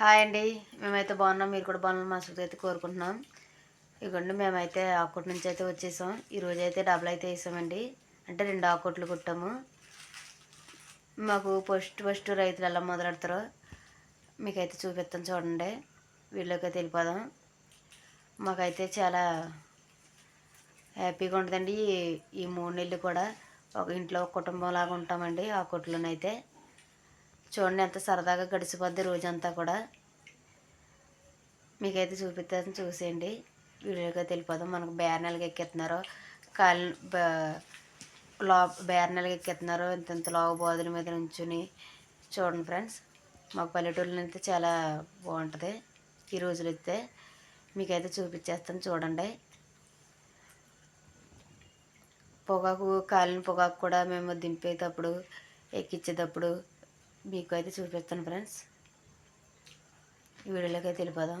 Hi అండి. మేమైతే బాగున్నాం. మీరు కూడా బాగున్నాం మనసుతో అయితే కోరుకుంటున్నాం. ఇదిగోండి మేమైతే ఆకుట్ నుంచి అయితే వచ్చేసాం. ఈరోజు అయితే డబుల్ అయితే వేసామండి. అంటే రెండు ఆకుట్లు కుట్టాము. మాకు ఫస్ట్ ఫస్ట్ రైతులు ఎలా మొదలెడతారో మీకైతే చూపిస్తాను చూడండి. వీళ్ళకి అయితే వెళ్ళిపోదాం. మాకైతే చాలా హ్యాపీగా ఉంటుందండి ఈ- ఈ మూడు నెలలు కూడా. ఒక ఇంట్లో ఒక కుటుంబం లాగా ఉంటామండి ఆ కొట్లోనైతే చూడండి ఎంత సరదాగా గడిచిపోద్ది రోజంతా కూడా. మీకైతే చూపిస్తాను చూసేయండి. వీడియోగా తెలిపోదాం మనకు బ్యానర్లకు ఎక్కిస్తున్నారు. కాలు లో బ్యానర్లకు ఎక్కిస్తున్నారు. ఇంత ఇంత లావు బోధుల మీద నుంచుని చూడండి ఫ్రెండ్స్. మాకు పల్లెటూరులో అయితే చాలా బాగుంటుంది. ఈ రోజులు అయితే మీకైతే చూపించేస్తాను చూడండి. పొగాకు కాలిన పొగాకు కూడా మేము దింపేటప్పుడు ఎక్కించేటప్పుడు మీకు అయితే చూపిస్తాను ఫ్రెండ్స్. ఈ వీడియోలోకి అయితే వెళ్ళిపోదాం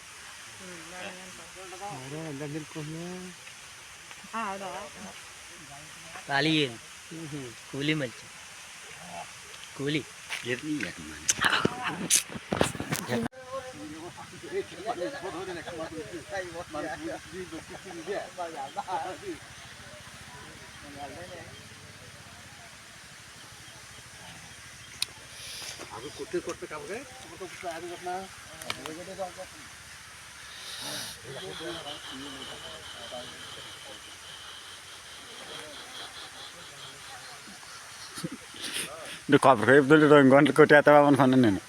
अरे अंदर बिल्कुल हाँ काली है। कूली मलची कूली। गिरनी है तुम्हारे আগে করতে করতে কামকে তোমার তো আগে ঘটনা నువ్వు కొబ్బరికాయ చెప్తుంటే రెండు గంటలు కొట్టేస్తావా అనుకున్నాను నేను.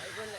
అయిపోయింది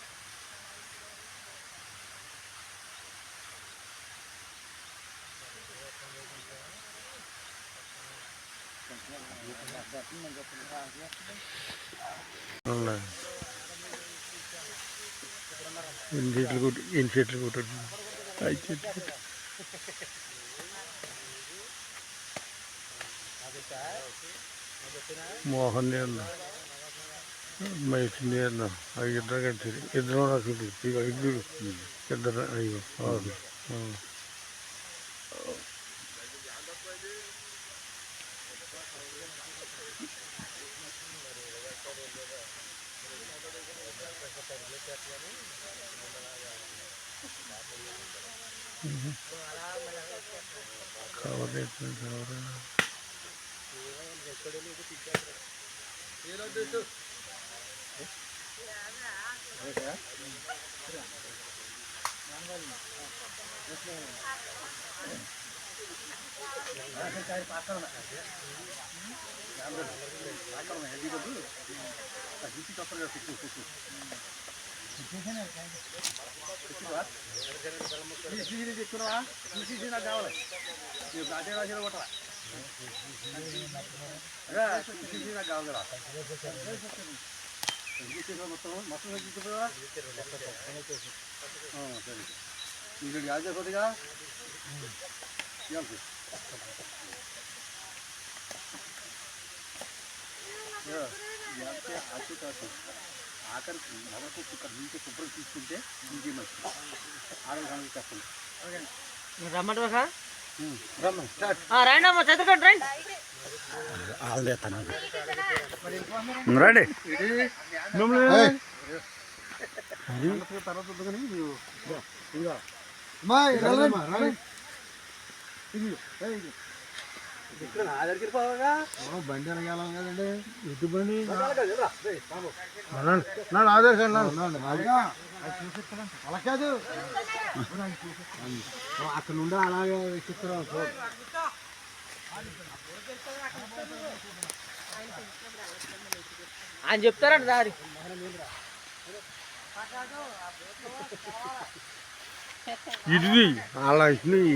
ఎన్ని చెట్లు కొట్టు ఎన్ని చెట్లు కొట్టు ఐదు చెట్లు కొట్టు మోహన్ నీళ్ళు మైకి నీళ్ళు అవి ఇద్దరు కలిసి ఇద్దరు నాకు ఇద్దరు ఇద్దరు అయ్యో అవును అవును. కవర్ చేస్తుంది కవర్ ಈಗ ಯಾವ್ದು ಕೊಟ್ಟಿಗ ఆఖరికి ఎవరికి ఇక్కడ నుంచి శుభ్రం తీసుకుంటే ఇంకే మంచిది. ఆడవాళ్ళ సంగతి చెప్పండి. రమ్మంటారా స్టార్ట్. రండి అమ్మ చదువుకోండి రండి. రండి. తర్వాత ఇక్కడ నా దగ్గరికి పోవాగా బండి అనగాలం కదండి. ఎటు బండి? బాబు. నన్ను ఆదేశం అలా కాదు అక్కడ నుండి అలాగే చిత్రం ఆయన చెప్తారండి దారి. ఇది అలా ఇచ్చినాయి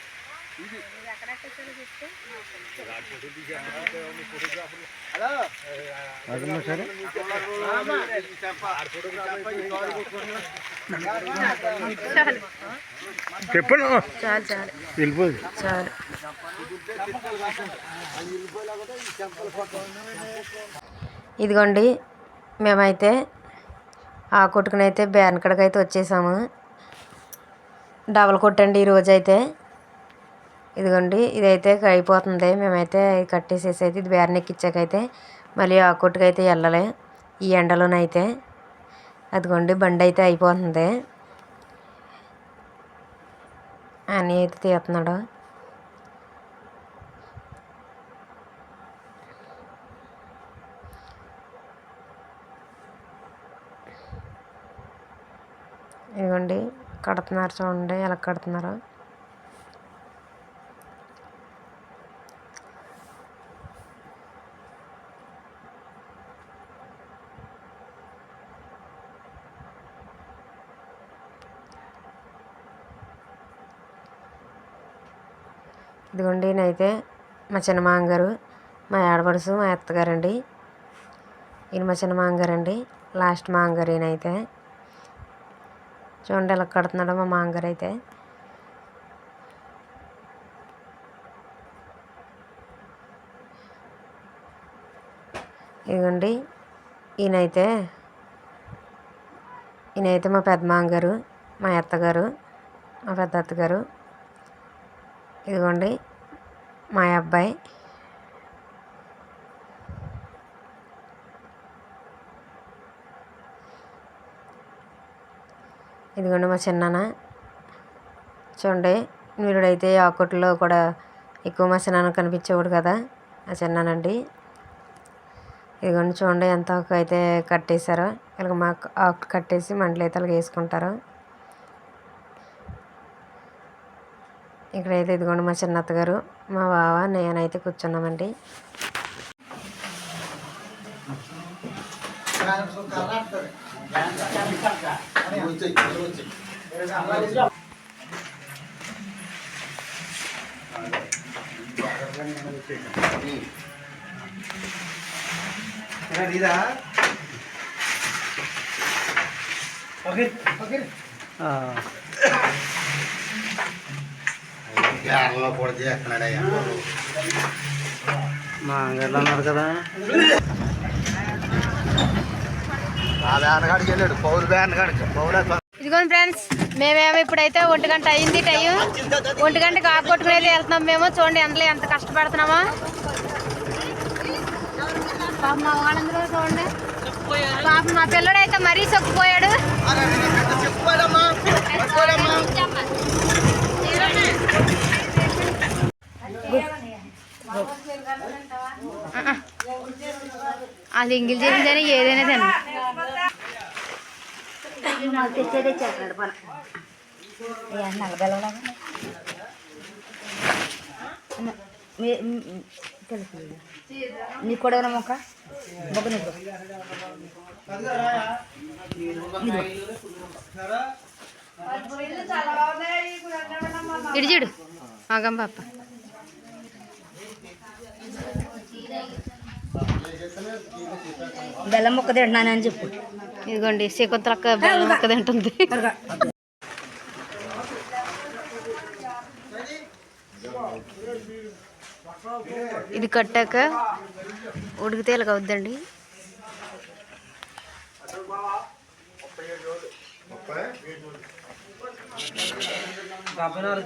చెప్పను చాలు చాలు. వెళ్ళిపోదు. చాలు. ఇదిగోండి మేమైతే ఆ కొట్టుకునైతే బేరనకడకి అయితే వచ్చేసాము. డబల్ కొట్టండి ఈరోజు అయితే ఇదిగోండి ఇదైతే అయిపోతుంది. మేమైతే కట్టేసేసి అయితే ఇది బేరన ఎక్కించాకైతే మళ్ళీ ఆ కొట్టుకైతే వెళ్ళాలి. ఈ ఎండలోనైతే. అదిగోండి బండి అయితే అయిపోతుంది. అని అయితే తీస్తున్నాడు. ఇదిగోండి కడుతున్నారు చూడండి ఎలా కడుతున్నారు. ఇదిగోండి నేనైతే మా చిన్న మామగారు మా ఆడపడుసు మా అత్తగారండి. ఈయన మా చిన్న మామగారండి లాస్ట్ మామగారు ఈయనైతే. చూడండి ఎలా కడుతున్నాడు మా మామగారు అయితే ఇదిగోండి ఈయనైతే ఈయనైతే మా పెద్ద మామగారు మా అత్తగారు మా పెద్ద అత్తగారు. ఇదిగోండి మా అబ్బాయి. ఇదిగోండి మా చిన్నాన్న. చూడండి వీరుడైతే ఆ కొట్టులో కూడా ఎక్కువ మా చిన్నాన్న కనిపించేవాడు కదా ఆ చిన్నానండి ఇదిగోండి చూడండి ఎంత అయితే కట్టేశారో ఇలాగ మా ఆకు కట్టేసి మంటలు అయితే అలాగ వేసుకుంటారు. ఇక్కడైతే ఇదిగోండి మా చిన్న అత్తగారు మా బావ నేనైతే కూర్చున్నామండి. మా అంగడిలో ఉన్నారు కదా. ఆ బ్యాన్ కాడికి వెళ్ళాడు పౌరు బ్యాన్ కాడికి పౌరు ఇదిగోండి ఫ్రెండ్స్ మేమేమో ఇప్పుడైతే ఒంటి గంట అయింది టైం. ఒంటి గంటకి ఆకు కొట్టుకునేది వెళ్తున్నాం మేము. చూడండి ఎంతలో ఎంత కష్టపడుతున్నామో. పాప మా వాళ్ళందరూ చూడండి. పాప మా పిల్లడైతే మరీ సొక్కుపోయాడు. అది ఇంగిల్ చేసిందని ఏదైనా తినండి తెలుసు నీకు కూడా మొక్క? మొక్క నీకు. ఇటు మగం ఆగం పాప. బెల్లం ముక్క తింటున్నానని చెప్పు. ఇదిగోండి శకుంతలక్క బెల్లం మొక్క తింటుంది. ఇది కట్టాక ఉడికితే ఇలాగ అవుద్దండి. డెబ్బై నాలుగు